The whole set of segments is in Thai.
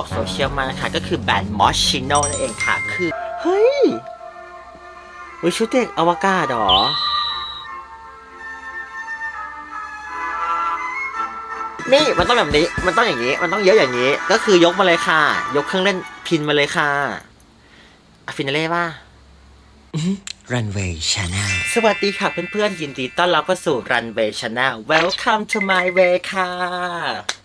ออกโซเชียลมานะคะ ก็คือแบรนด์มอชชิโนนั่นเองค่ะ คือ เฮ้ยวิชุดเด็กอวกาศเหรอนี่มันต้องแบบนี้ มันต้องอย่างนี้ มันต้องเยอะอย่างนี้ ก็คือยกมาเลยค่ะ ยกเครื่องเล่นพินมาเลยค่ะอะฟินาเล่ป่ะ Runway Channel สวัสดีค่ะเพื่อนๆ ยินดีต้อนรับเข้าสู่ Runway Channel Welcome to my way ค่ะ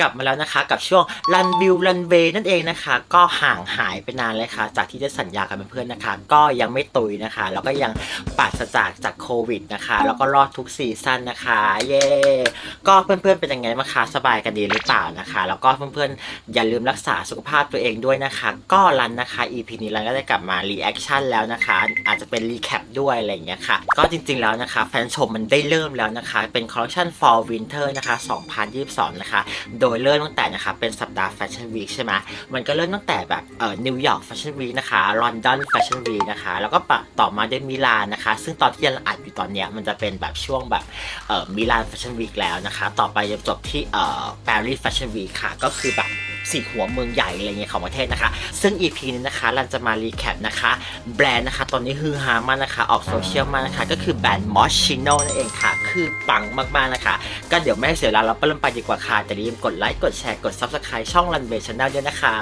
กลับมาแล้วนะคะ กับช่วง Run View Runway นั่นเองนะคะ ก็ห่างหายไปนานเลยค่ะ จากที่ได้สัญญากับเพื่อนๆนะคะ ก็ยังไม่ตุยนะคะ แล้วก็ยังปราศจากจากโควิดนะคะ แล้วก็รอดทุกซีซั่นนะคะ เย้ก็เพื่อนๆเป็นยังไงบ้างคะสบายกันดีหรือเปล่านะคะ แล้วก็เพื่อนๆอย่าลืมรักษาสุขภาพตัวเองด้วยนะคะ ก็รันนะคะ EP นี้รันก็ได้กลับมารีแอคชั่นแล้วนะคะ อาจจะเป็นรีแคปด้วยอะไรอย่างเงี้ยค่ะ ก็จริงๆแล้วนะคะแฟนชมมันได้เริ่มแล้วนะคะ เป็นคอลเลคชัน Fall Winter นะคะ 2022 นะคะโโดยเริ่มตั้งแต่นะคะเป็นสัปดาห์แฟชั่นวีคใช่ไหมมันก็เริ่มตั้งแต่แบบเอ่อนิวยอร์กแฟชั่นวีคนะคะลอนดอนแฟชั่นวีคนะคะแล้วก็ปะต่อมาด้วยมิลานนะคะ ซึ่งตอนที่ยังอัดอยู่ตอนเนี้ยมันจะเป็นแบบช่วงแบบเอ่อมิลานแฟชั่นวีคแล้วนะคะ ต่อไปจะจบที่เอ่อปารีสแฟชั่นวีคค่ะก็คือแบบ สี่หัวเมืองใหญ่อะไรเงี้ยของประเทศนะคะ ซึ่ง EP นี้นะคะเราจะมารีแคปนะคะ แบรนด์นะคะตอนนี้ฮือฮามากนะคะ ออกโซเชียลมากนะคะ ก็คือแบรนด์ Moschino นั่นเองค่ะ คือปังมากๆนะคะ ก็เดี๋ยวไม่ให้เสียเวลาเราไปเริ่มไปดีกว่าค่ะแต่อย่าลืมกดไลค์กดแชร์กด Subscribe ช่อง Runway Channel ด้วยนะคะ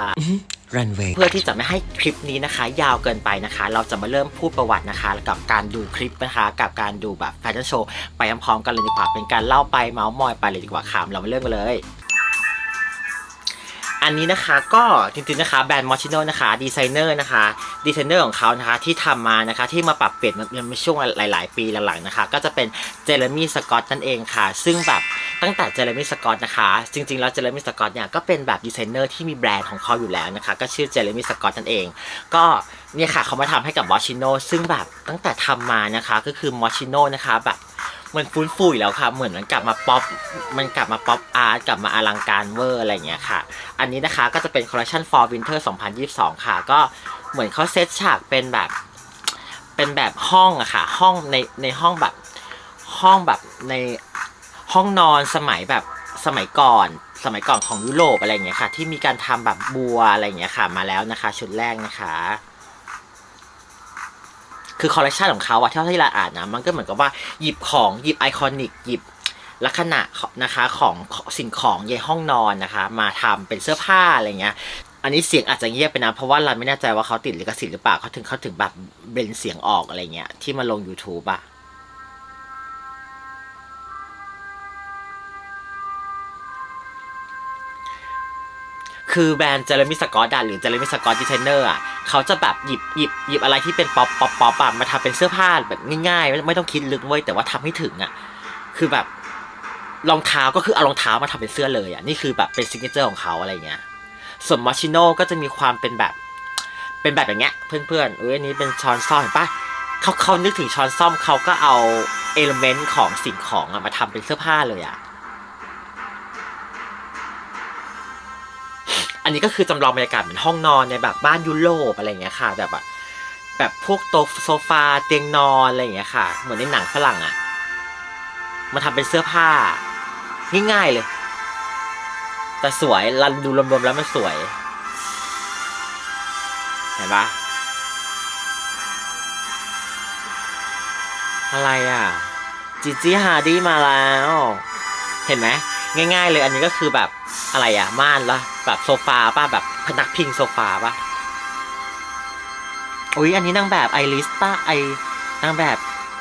Runway เพื่อที่จะไม่ให้คลิปนี้นะคะ ยาวเกินไปนะคะ เราจะมาเริ่มพูดประวัตินะคะ กับการดูคลิปนะคะ กับการดูแบบแฟชั่นโชว์ไปพร้อมๆกันเลยดีกว่าเป็นการเล่าไปเมาส์มอยไปเลยดีกว่าค่ะเรามาเริ่มกันเลย อันนี้นะคะก็จริงๆนะคะแบรนด์มอชิโนนะคะดีไซเนอร์นะคะดีไซเนอร์ของเขานะคะที่ทำมานะคะที่มาปรับเปลี่ยนมันในช่วงหลาย ๆ ปีหลังๆนะคะ ก็จะเป็นเจเรมี่สกอตนั่นเองค่ะ ซึ่งแบบตั้งแต่เจเรมี่สกอตนะคะ จริง ๆ แล้วเจเรมี่สกอตเนี่ยก็เป็นแบบดีไซเนอร์ที่มีแบรนด์ของเขาอยู่แล้วนะคะ ก็ชื่อเจเรมี่สกอตนั่นเอง ก็เนี่ยค่ะเขามาทำให้กับมอชิโนซึ่งแบบตั้งแต่ทำมานะคะก็คือมอชิโนนะคะแบบ มันฟื้นฟูอีกแล้วค่ะ เหมือนมันกลับมาป๊อปมันกลับมาป๊อปอาร์ตกลับมาอลังการเวอร์อะไรอย่างเงี้ยค่ะ อันนี้นะคะก็จะเป็นคอลเลคชัน for winter 2022 ค่ะ ก็เหมือนเขาเซตฉากเป็นแบบ เป็นแบบห้องอะค่ะ ห้องในในห้องแบบห้องแบบในห้องนอนสมัยแบบสมัยก่อนสมัยก่อนของยุโรปอะไรอย่างเงี้ยค่ะ ที่มีการทำแบบบัวอะไรอย่างเงี้ยค่ะ มาแล้วนะคะ ชุดแรกนะคะ คือคอลเลคชันของเขาอะเท่าที่เราอ่านนะมันก็เหมือนกับว่าหยิบของหยิบไอคอนิกหยิบลักษณะนะคะของสิ่งของในห้องนอนนะคะ มาทำเป็นเสื้อผ้าอะไรเงี้ยอันนี้เสียงอาจจะเงียบไปนะ เพราะว่าเราไม่แน่ใจว่าเขาติดลิขสิทธิ์หรือเปล่าเขาถึงเขาถึงแบบเบนเสียงออกอะไรเงี้ยที่มาลง YouTube อะ คือแบรนด์เจเรมี่สกอตอะหรือเจเรมี่สกอตดีไซเนอร์อะเขาจะแบบหยิบหยิบหยิบอะไรที่เป็นป๊อปป๊อปป๊อปมาทำเป็นเสื้อผ้าแบบง่ายๆไม่ไม่ต้องคิดลึกเว้ยแต่ว่าทำให้ถึงอะคือแบบรองเท้าก็คือเอารองเท้ามาทำเป็นเสื้อเลยอะนี่คือแบบเป็นซิกเนเจอร์ของเขาอะไรเงี้ยส่วนมอชิโน่ก็จะมีความเป็นแบบ เป็นแบบอย่างเงี้ยเพื่อนๆเอ้ยอันนี้เป็นช้อนซ่อมเห็นปะเขาเขานึกถึงช้อนซ่อมเขาก็เอาเอลเมนต์ของสิ่งของอะมาทำเป็นเสื้อผ้าเลยอะ อันนี้ก็คือจำลองบรรยากาศเหมือนห้องนอนในแบบบ้านยุโรปอะไรเงี้ยค่ะแบบแบบแบบพวกโต๊ะโซฟาเตียงนอนอะไรเงี้ยค่ะ เหมือนในหนังฝรั่งอะมาทำเป็นเสื้อผ้า ง่ายๆเลย แต่สวยรันดูรวมๆแล้วมันสวย เห็นปะอะไรอะจิจิฮาร์ดี้มาแล้ว เห็นไหมง่าย ๆ เลยอันนี้ก็คือแบบ อะไรอะม่านละแบบโซฟาป่ะแบบพนักพิงโซฟาป่ะอุ้ยอันนี้นางแบบไอริสป่ะไอนางแบบ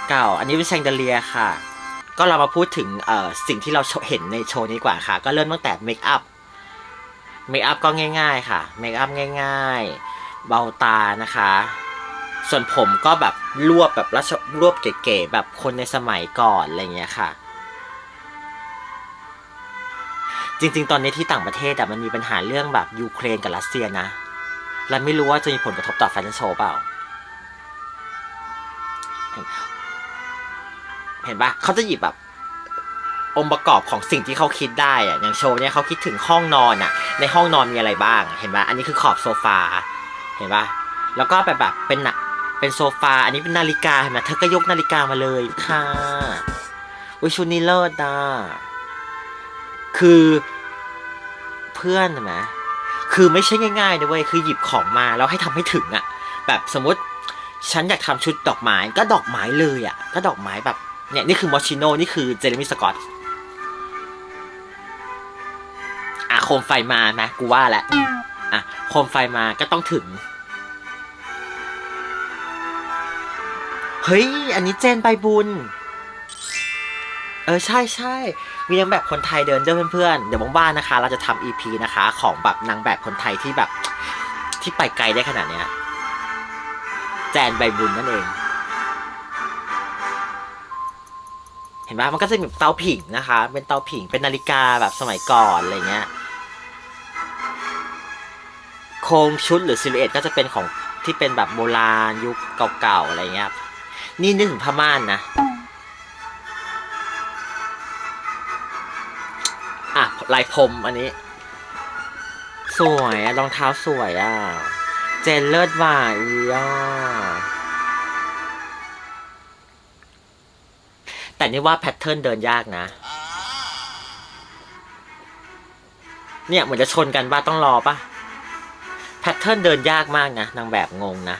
เก่า อันนี้เป็นแชงเดเลียค่ะ ก็เรามาพูดถึงเอ่อสิ่งที่เราเห็นในโชว์นี้กว่าค่ะ ก็เริ่มตั้งแต่เมคอัพเมคอัพก็ง่าย ๆ ค่ะเมคอัพง่าย ๆ เบาตานะคะ ส่วนผมก็แบบรวบแบบรัชรวบเก๋ๆแบบคนในสมัยก่อนอะไรเงี้ยค่ะ จริง ๆ ตอนนี้ที่ต่างประเทศอะมันมีปัญหาเรื่องแบบยูเครนกับรัสเซียนะและไม่รู้ว่าจะมีผลกระทบต่อแฟชั่นโชว์เปล่าเห็นเห็นปะเขาจะหยิบแบบ องค์ประกอบของสิ่งที่เขาคิดได้อะอย่างโชว์เนี่ยเขาคิดถึงห้องนอนอะในห้องนอนมีอะไรบ้าง เห็นปะอันนี้คือขอบโซฟา เห็นปะแล้วก็แบบแบบเป็นน่ะเป็นโซฟา อันนี้เป็นนาฬิกาเห็นไหมเธอก็ยกนาฬิกามาเลยค่ะอุ้ยชุดนี้เลิศอะคือ พื่อนใช่ไหมคือไม่ใช่ง่ายๆนะเว้ยคือหยิบของมาแล้วให้ทำให้ถึงอะแบบสมมติฉันอยากทำชุดดอกไม้ก็ดอกไม้เลยอะก็ดอกไม้แบบเนี่ยนี่คือมอชิโนนี่คือเจเรมี่สกอตอะโคมไฟมานะกูว่าแหล้วอะโคมไฟมาก็ต้องถึงเฮ้ย อันนี้เจนใบบุญ เออ ใช่ใช่ มีนางแบบคนไทยเดินด้วยเพื่อนๆ เดี๋ยวบ้านๆนะคะ เราจะทำ EP นะคะ ของแบบนางแบบคนไทยที่แบบที่ไปไกลได้ขนาดเนี้ยแจนใบบุญนั่นเอง เห็นปะมันก็จะมีเตาผิงนะคะ เป็นเตาผิงเป็นนาฬิกาแบบสมัยก่อนอะไรเงี้ยโครงชุดหรือซิลูเอตก็จะเป็นของที่เป็นแบบโบราณยุคเก่าๆอะไรเงี้ยนี่นึกถึงผ้าม่านนะ ลายพรมอันนี้ สวยรองเท้าสวยอะ เจนเลิศว่ะอีอะแต่นี่ว่าแพทเทิร์นเดินยากนะ เนี่ยเหมือนจะชนกันบ้าต้องรอปะแพทเทิร์นเดินยากมากนะนางแบบงงนะ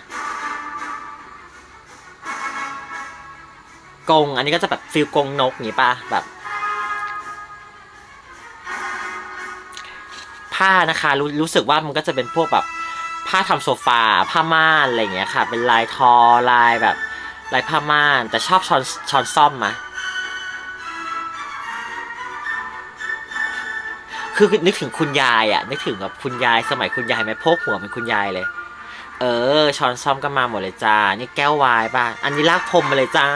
กงอันนี้ก็จะแบบฟิลกงนกอย่างงี้ป่ะแบบ ผ้านะคะรู้รู้สึกว่ามันก็จะเป็นพวกแบบผ้าทำโซฟาผ้าม่านอะไรอย่างเงี้ยค่ะ เป็นลายทอลายแบบลายผ้าม่าน แต่ชอบช้อนช้อนซ่อมมะคือนึกถึงคุณยายอะนึกถึงแบบคุณยายสมัยคุณยายไหมพกหัวเป็นคุณยายเลย เออ ช้อนซ่อมก็มาหมดเลยจ้า นี่แก้ววายป่ะ อันนี้ลากพรมมาเลยจ้า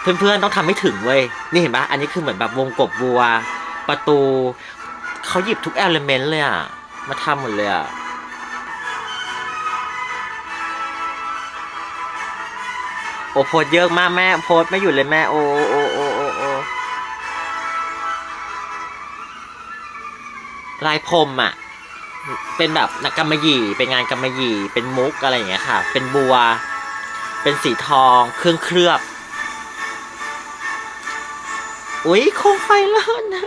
เพื่อนๆต้องทำให้ถึงเว้ย นี่เห็นปะอันนี้คือเหมือนแบบวงกบบัว ประตูเขาหยิบทุกแอลเมนต์เลยอะมาทำหมดเลยอะโอ้โพสเยอะมากแม่โพสไม่หยุดเลยแม่โอ้โอ้โอ้โอ้โอ้ลายพรมอะเป็นแบบนักกำมะหยี่เป็นงานกำมะหยี่เป็นมุกอะไรอย่างเงี้ยค่ะ เป็นบัว เป็นสีทอง เครื่องเคลือบ อุ้ยโคมไฟแล้วนะ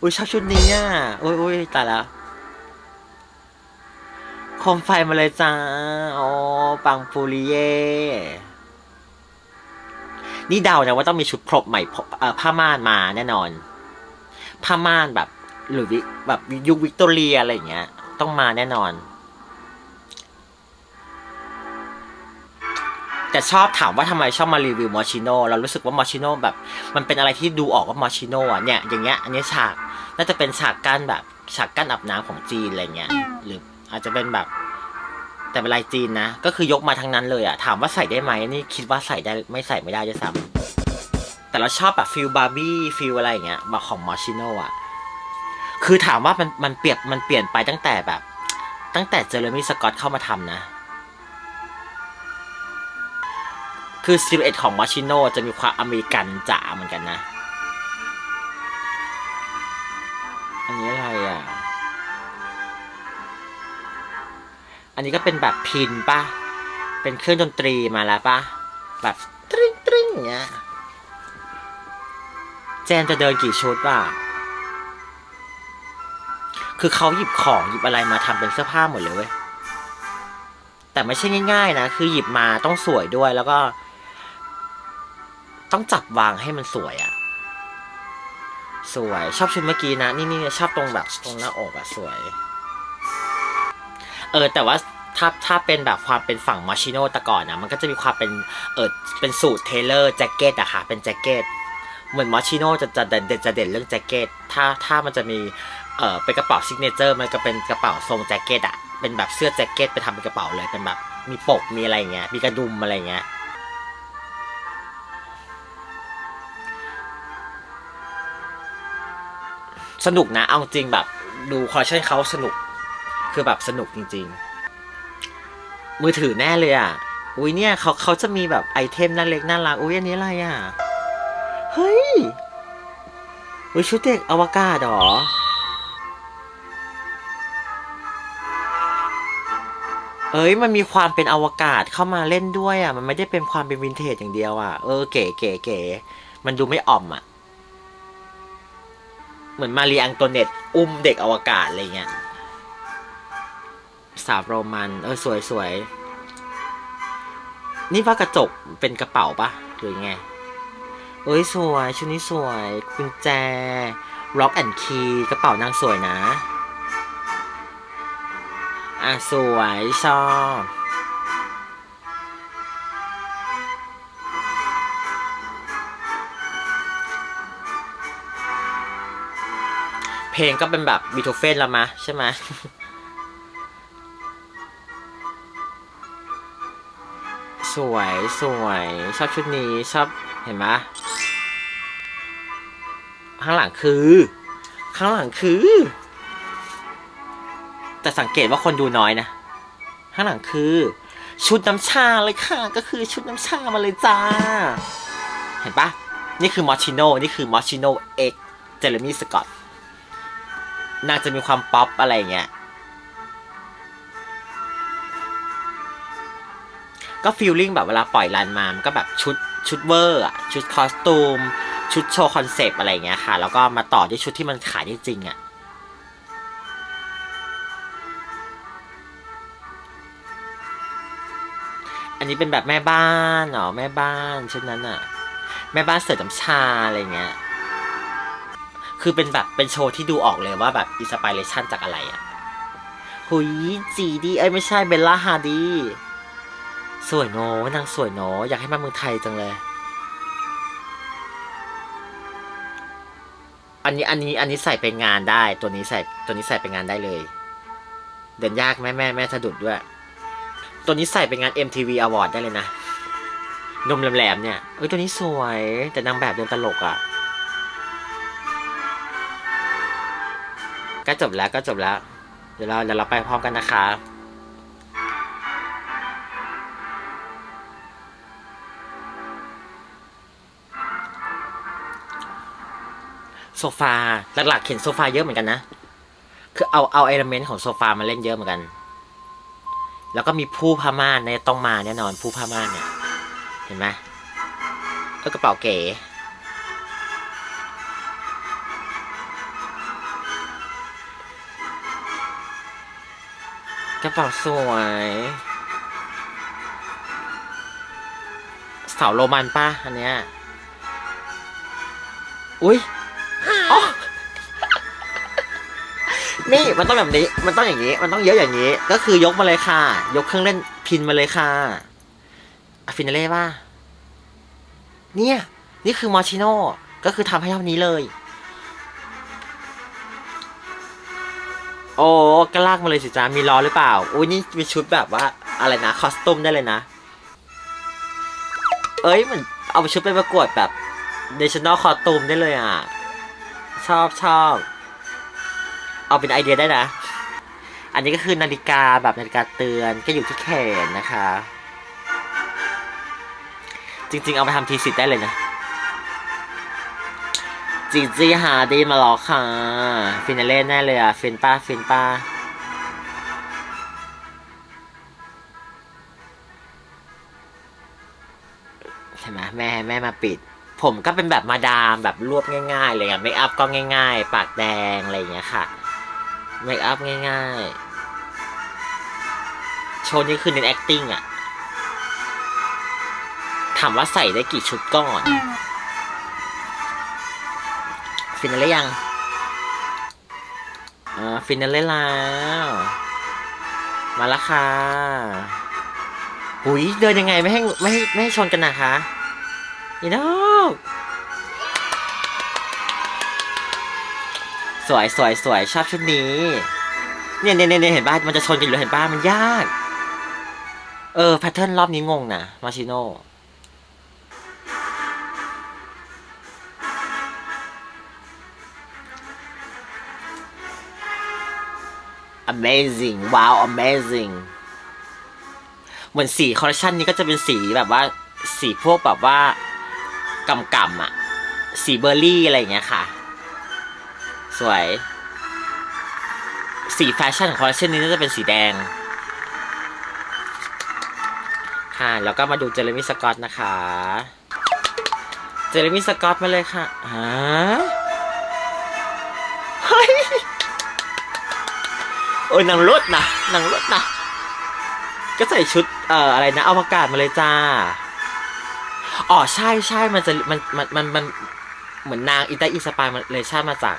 อุ้ยชอบชุดนี้อะอุ้ยอุ้ยตายแล้วโคมไฟมาเลยจ้าอ๋อปังปูริเย่นี่เดานะว่าต้องมีชุดครบใหม่ผ้าม่านมาแน่นอน ผ้าม่านแบบหรือแบบยุควิกตอเรียอะไรอย่างเงี้ย ต้องมาแน่นอน แต่ชอบถามว่าทำไมชอบมารีวิวมอชิโน่เรารู้สึกว่ามอชิโน่แบบ มันเป็นอะไรที่ดูออกว่ามอชิโน่อะเนี่ยอย่างเงี้ยอันนี้ฉากน่าจะเป็นฉากกั้นแบบฉากกั้นอาบน้ำของจีนอะไรเงี้ยหรืออาจจะเป็นแบบแต่เป็นลายจีนนะ ก็คือยกมาทั้งนั้นเลยอะถามว่าใส่ได้ไหมนี่คิดว่าใส่ได้ไม่ใส่ไม่ได้ด้วยซ้ำแต่เราชอบแบบฟิลบาร์บี้ฟิลอะไรอย่างเงี้ยมาของมอชิโน่อะคือถามว่ามันมันเปรียบมันเปลี่ยนไปตั้งแต่แบบ ตั้งแต่เจอร์มี่สกอตเข้ามาทำนะ คือซิลเอตของมาชิโนจะมีความอเมริกันจ๋าเหมือนกันนะ อันนี้อะไรอะ อันนี้ก็เป็นแบบพินป่ะเป็นเครื่องดนตรีมาแล้วป่ะแบบตริ้งตริ้งอย่างเงี้ยแจนจะเดินกี่ชุดป่ะ คือเขาหยิบของหยิบอะไรมาทำเป็นเสื้อผ้าหมดเลยเว้ย แต่ไม่ใช่ง่าย ๆ นะ คือหยิบมาต้องสวยด้วยแล้วก็ ต้องจับวางให้มันสวยอะสวยชอบชุดเมื่อกี้นะ นี่นี่ชอบตรงแบบตรงหน้าอกอะสวย เออ แต่ว่าถ้าถ้าเป็นแบบความเป็นฝั่งมาชิโน่แต่ก่อนนะมันก็จะมีความเป็นเออเป็นสูตรเทเลอร์แจ็คเก็ตอะค่ะ เป็นแจ็คเก็ตเหมือนมาชิโน่จะจะเด่นจะเด่นเรื่องแจ็คเก็ตถ้าถ้ามันจะมีเออเป็นกระเป๋าซิกเนเจอร์มันก็เป็นกระเป๋าทรงแจ็คเก็ตอะเป็นแบบเสื้อแจ็คเก็ตไปทำเป็นกระเป๋าเลยเป็นแบบมีปกมีอะไรเงี้ยมีกระดุมอะไรเงี้ย สนุกนะ เอาจริงแบบดูคอลเชันเขาสนุก คือแบบสนุกจริง ๆ มือถือแน่เลยอะ อุ้ยเนี่ยเขาเขาจะมีแบบไอเทมน่าเล็กน่ารัก อุ้ยอันนี้อะไรอะ เฮ้ย อุ้ยชุดเด็กอวกาศเหรอเอ้ยมันมีความเป็นอวกาศเข้ามาเล่นด้วยอะ มันไม่ได้เป็นความเป็นวินเทจอย่างเดียวอะ เออเก๋เก๋เก๋มันดูไม่อ่อมอะ เหมือนมารีอังโตเนตอุ้มเด็กอวกาศอะไรเงี้ยสาวโรมัน เออ สวยสวยนี่ว่ากระจกเป็นกระเป๋าปะหรือไง เอ้ย สวย ชุดนี้สวยกุญแจล็อกแอนด์คีย์กระเป๋านางสวยนะ อะ สวย ชอบ เพลงก็เป็นแบบบีโธเฟนละมะใช่ไหมสวยสวยชอบชุดนี้ชอบเห็นไหมข้างหลังคือ ข้างหลังคือ แต่สังเกตว่าคนดูน้อยนะ ข้างหลังคือ ชุดน้ำชาเลยค่ะ ก็คือชุดน้ำชามาเลยจ้า เห็นปะนี่คือมอชิโนนี่คือมอชิโนเอ็กเจเรมี่สกอต นางจะมีความป๊อปอะไรเงี้ย ก็ฟีลลิ่งแบบเวลาปล่อยรันมา มันก็แบบชุดชุดเวอร์อะชุดคอสตูม ชุดโชว์คอนเซปต์อะไรเงี้ยค่ะ แล้วก็มาต่อด้วยชุดที่มันขายจริงอะอันนี้เป็นแบบแม่บ้านเหรอแม่บ้านชุดนั้นอะแม่บ้านเสิร์ฟน้ำชาอะไรเงี้ย คือเป็นแบบเป็นโชว์ที่ดูออกเลยว่าแบบอินสปิเรชันจากอะไรอะหุยจีดีเอ้ไม่ใช่เบลล่าฮาดีสวยโนอะนางสวยโนอะอยากให้มาเมืองไทยจังเลย อันนี้อันนี้อันนี้ใส่ไปงานได้ ตัวนี้ใส่ตัวนี้ใส่ไปงานได้เลย เดินยากแม่แม่แม่สะดุดด้วย ตัวนี้ใส่ไปงาน MTV Award ได้เลยนะนมแหลมๆเนี่ยเอ้ยตัวนี้สวยแต่นางแบบเดินตลกอะ่ะ ก็จบแล้วก็จบแล้ว เดี๋ยวเราเดี๋ยวเราไปพร้อมกันนะคะโซฟาหลักๆเห็นโซฟาเยอะเหมือนกันนะ คือเอาเอาเอลเมนต์ของโซฟามาเล่นเยอะเหมือนกัน แล้วก็มีผู้ผ้าม่านเนี่ยต้องมาแน่นอนผู้ผ้าม่านเนี่ย เห็นไหมเออกระเป๋าเก๋ กระเป๋าสวยเสาโรมันป่ะ อันเนี้ย อุ้ยอ๋อนี่มันต้องแบบนี้ มันต้องอย่างนี้ มันต้องเยอะอย่างนี้ ก็คือยกมาเลยค่ะ ยกเครื่องเล่นพินมาเลยค่ะอะฟินาเล่ป่ะ เนี่ย นี่คือมอชิโน่ ก็คือทำให้เท่านี้เลย โอ้ก็ลากมาเลยสิจ้ามีล้อหรือเปล่า อุ้ยนี่มีชุดแบบว่าอะไรนะคอสตูมได้เลยนะ เอ้ยเหมือนเอาชุดไปประกวดแบบ national คอสตูมได้เลยอะ ชอบชอบเอาเป็นไอเดียได้นะ อันนี้ก็คือนาฬิกาแบบนาฬิกาเตือนก็อยู่ที่แขนนะคะ จริงๆเอาไปทำทีสิทธ์ได้เลยนะ จีจีหาดีมาหรอค่ะ ฟินาเล่แน่เลยอะ ฟินป้าฟินป้าใช่ไหมแม่แม่มาปิด ผมก็เป็นแบบมาดามแบบรวบง่ายๆเลยอะเมคอัพก็ง่าย ๆ ปากแดง อะไรอย่างเงี้ยค่ะเมคอัพง่ายๆ โชว์นี้คือเน้น acting อะถามว่าใส่ได้กี่ชุดก่อน ฟินาเล่ยัง อ่า ฟินาเล่แล้ว มาล้วค่ะหุยเดินยังไงไม่ให้ไม่ให้ไม่ให้ชนกันนะคะอีดอกสวยสวยสวยชอบชุดนี้ เนี่ยเนี่ยเนี่ยเห็นป่ะมันจะชนกันอยู่เห็นป่ะมันยาก เออแพทเทิร์นรอบนี้งงนะมาชิโน่ amazing ว้าว amazing เหมือนสีคอลเลคชันนี้ก็จะเป็นสีแบบว่าสีพวกแบบว่ากำกำอะสีเบอร์รี่อะไรอย่างเงี้ยค่ะ สวย สีแฟชั่นของคอลเลคชันนี้น่าจะเป็นสีแดง ค่ะ แล้วก็มาดูเจเรมี่สกอตนะคะ เจเรมี่สกอตมาเลยค่ะฮะ อ้ยนางรถนะนางรถนะก็ใส่ชุดเอ่ออะไรนะอวกาศมาเลยจ้าอ๋อใช่ใช่มันจะมันมันมันมันเหมือนนางอิตาอิสปายมันเลยชาติมาจาก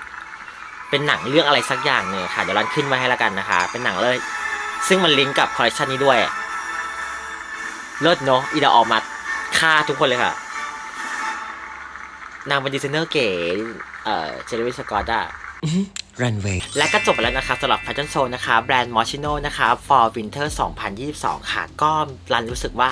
เป็นหนังเรื่องอะไรสักอย่างเนี่ยค่ะเดี๋ยวรันขึ้นไว้ให้แล้วกันนะคะ เป็นหนังเลย ซึ่งมันลิงก์กับคอลเลคชันนี้ด้วยเลิศเนาะอีดาออกมาฆ่าทุกคนเลยค่ะ นางเป็นดีไซเนอร์เก๋เอ่อเจอร์วิสกอตอะ รันเวย์และก็จบไปแล้วนะคะสำหรับแฟชั่นโซนนะคะ แบรนด์มอชิโนนะคะ for winter 2022 ค่ะ ก็รันรู้สึกว่า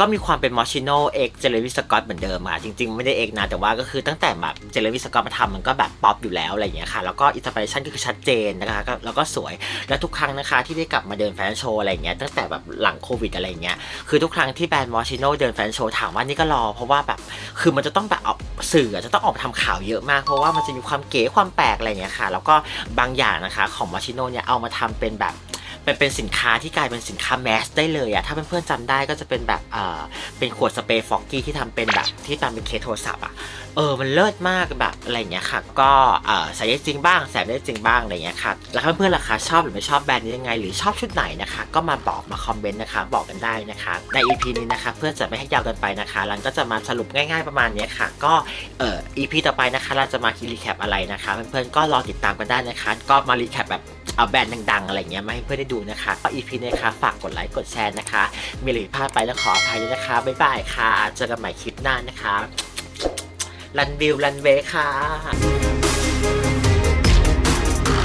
ก็มีความเป็นมอชิโนเอกเจเลวิสกอตเหมือนเดิมค่ะจริงๆ ไม่ได้เอกนะ แต่ว่าก็คือตั้งแต่แบบเจเลวิสกอตมาทำมันก็แบบป๊อปอยู่แล้วอะไรอย่างเงี้ยค่ะ แล้วก็อินสปิเรชันก็คือชัดเจนนะคะแล้วก็สวย และทุกครั้งนะคะที่ได้กลับมาเดินแฟชั่นโชว์อะไรอย่างเงี้ยตั้งแต่แบบหลังโควิดอะไรอย่างเงี้ยคือทุกครั้งที่แบรนด์มอชิโนเดินแฟชั่นโชว์ถามว่านี่ก็รอ เพราะว่าแบบคือมันจะต้องแบบเอาสื่อจะต้องออกมาทำข่าวเยอะมาก เพราะว่ามันจะมีความเก๋ความแปลกอะไรอย่างเงี้ยค่ะ แล้วก็บางอย่างนะคะของมอชิโนเนี่ยเอามาทำเป็นแบบ เป็นเป็นสินค้าที่กลายเป็นสินค้าแมสได้เลยอะถ้าเพื่อนๆจำได้ก็จะเป็นแบบเออเป็นขวดสเปรย์ฟอกกี้ที่ทำเป็นแบบที่ทำเป็นเคสโทรศัพท์อะเออมันเลิศมากแบบอะไรอย่างเงี้ยค่ะ ก็ใส่ได้จริงบ้างแสบได้จริงบ้างอะไรอย่างเงี้ยค่ะแล้วเพื่อนๆล่ะคะชอบหรือไม่ชอบแบรนด์นี้ยังไง หรือชอบชุดไหนนะคะ ก็มาบอกมาคอมเมนต์นะคะ บอกกันได้นะคะ ใน EP นี้นะคะ เพื่อจะไม่ให้ยาวเกินไปนะคะรันก็จะมาสรุปง่าย ๆประมาณนี้ค่ะ ก็เออ EP ต่อไปนะคะเราจะมาคีรีแคปอะไรนะคะ เพื่อนๆก็รอติดตามกันได้นะคะ ก็มารีแคปแบบ เอาแบรนด์ดังๆ อะไรเงี้ยมาให้เพื่อนได้ดูนะคะก็ EP นี้นะคะฝากกดไลค์กดแชร์นะคะ มีอะไรผิดพลาดไปแล้วขออภัยด้วยนะคะ บ๊ายบายค่ะ เจอกันใหม่คลิปหน้านะคะ รันวิวรันเวค่ะ